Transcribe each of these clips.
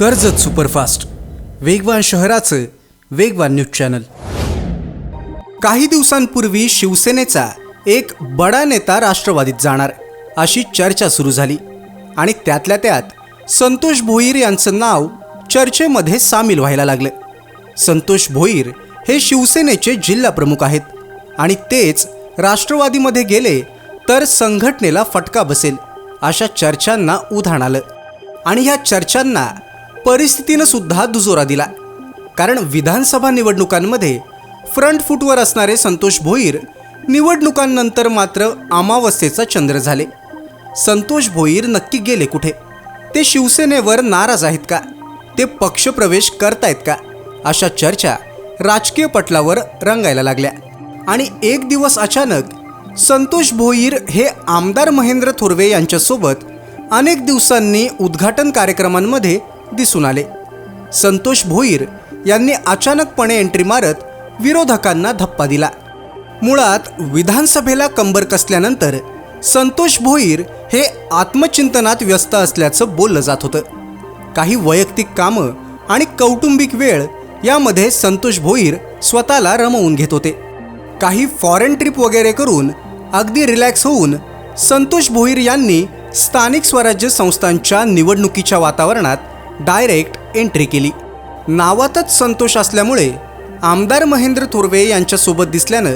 Karjat superfast. वेगवान शहराचं वेगवान न्यूज चॅनल. काही दिवसांपूर्वी शिवसेनेचा एक बडा नेता राष्ट्रवादीत जाणार अशी चर्चा सुरू झाली. आणि त्यातल्या त्यात संतोष भोईर यांचं नाव चर्चेमध्ये सामील व्हायला लागलं. संतोष भोईर हे शिवसेनेचे जिल्हा प्रमुख आहेत आणि तेच राष्ट्रवादीमध्ये गेले तर संघटनेला फटका बसेल अशा चर्चांना उधाण आलं. आणि ह्या चर्चांना परिस्थितीनं सुद्धा दुजोरा दिला कारण विधानसभा निवडणुकांमध्ये फ्रंट फूटवर असणारे संतोष भोईर निवडणुकांनंतर मात्र अमावस्येचा चंद्र झाले. संतोष भोईर नक्की गेले कुठे? ते शिवसेनेवर नाराज आहेत का? ते पक्षप्रवेश करतायत का? अशा चर्चा राजकीय पटलावर रंगायला लागल्या. आणि एक दिवस अचानक संतोष भोईर हे आमदार महेंद्र थोरवे यांच्यासोबत अनेक दिवसांनी उद्घाटन कार्यक्रमांमध्ये दिसून आले. संतोष भोईर यांनी अचानकपणे एंट्री मारत विरोधकांना धप्पा दिला. मुळात विधानसभेला कंबर कसल्यानंतर संतोष भोईर हे आत्मचिंतनात व्यस्त असल्याचं बोललं जात होतं. काही वैयक्तिक कामं आणि कौटुंबिक वेळ यामध्ये संतोष भोईर स्वतःला रमवून घेत होते. काही फॉरेन ट्रिप वगैरे करून अगदी रिलॅक्स होऊन संतोष भोईर यांनी स्थानिक स्वराज्य संस्थांच्या निवडणुकीच्या वातावरणात डायरेक्ट एंट्री केली. नावातच संतोष असल्यामुळे आमदार महेंद्र थोरवे यांच्यासोबत दिसल्यानं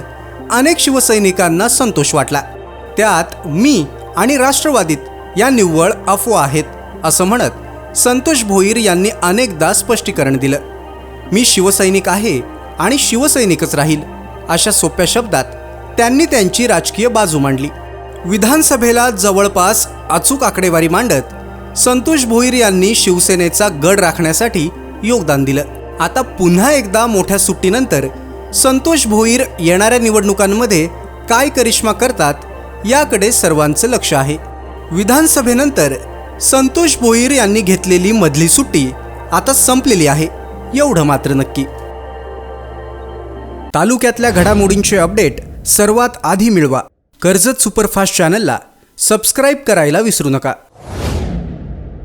अनेक शिवसैनिकांना संतोष वाटला. त्यात मी आणि राष्ट्रवादीत या निव्वळ अफवा आहेत असं म्हणत संतोष भोईर यांनी अनेकदा स्पष्टीकरण दिलं. मी शिवसैनिक आहे आणि शिवसैनिकच राहील अशा सोप्या शब्दात त्यांनी त्यांची राजकीय बाजू मांडली. विधानसभेला जवळपास अचूक आकडेवारी मांडत संतोष भोईर यांनी शिवसेनेचा गड राखण्यासाठी योगदान दिलं. आता पुन्हा एकदा मोठ्या सुट्टीनंतर संतोष भोईर येणाऱ्या निवडणुकांमध्ये काय करिश्मा करतात याकडे सर्वांचं लक्ष आहे. विधानसभेनंतर संतोष भोईर यांनी घेतलेली मधली सुट्टी आता संपलेली आहे. एवढं मात्र नक्की. तालुक्यातल्या घडामोडींचे अपडेट सर्वात आधी मिळवा. कर्जत सुपरफास्ट चॅनलला सबस्क्राईब करायला विसरू नका.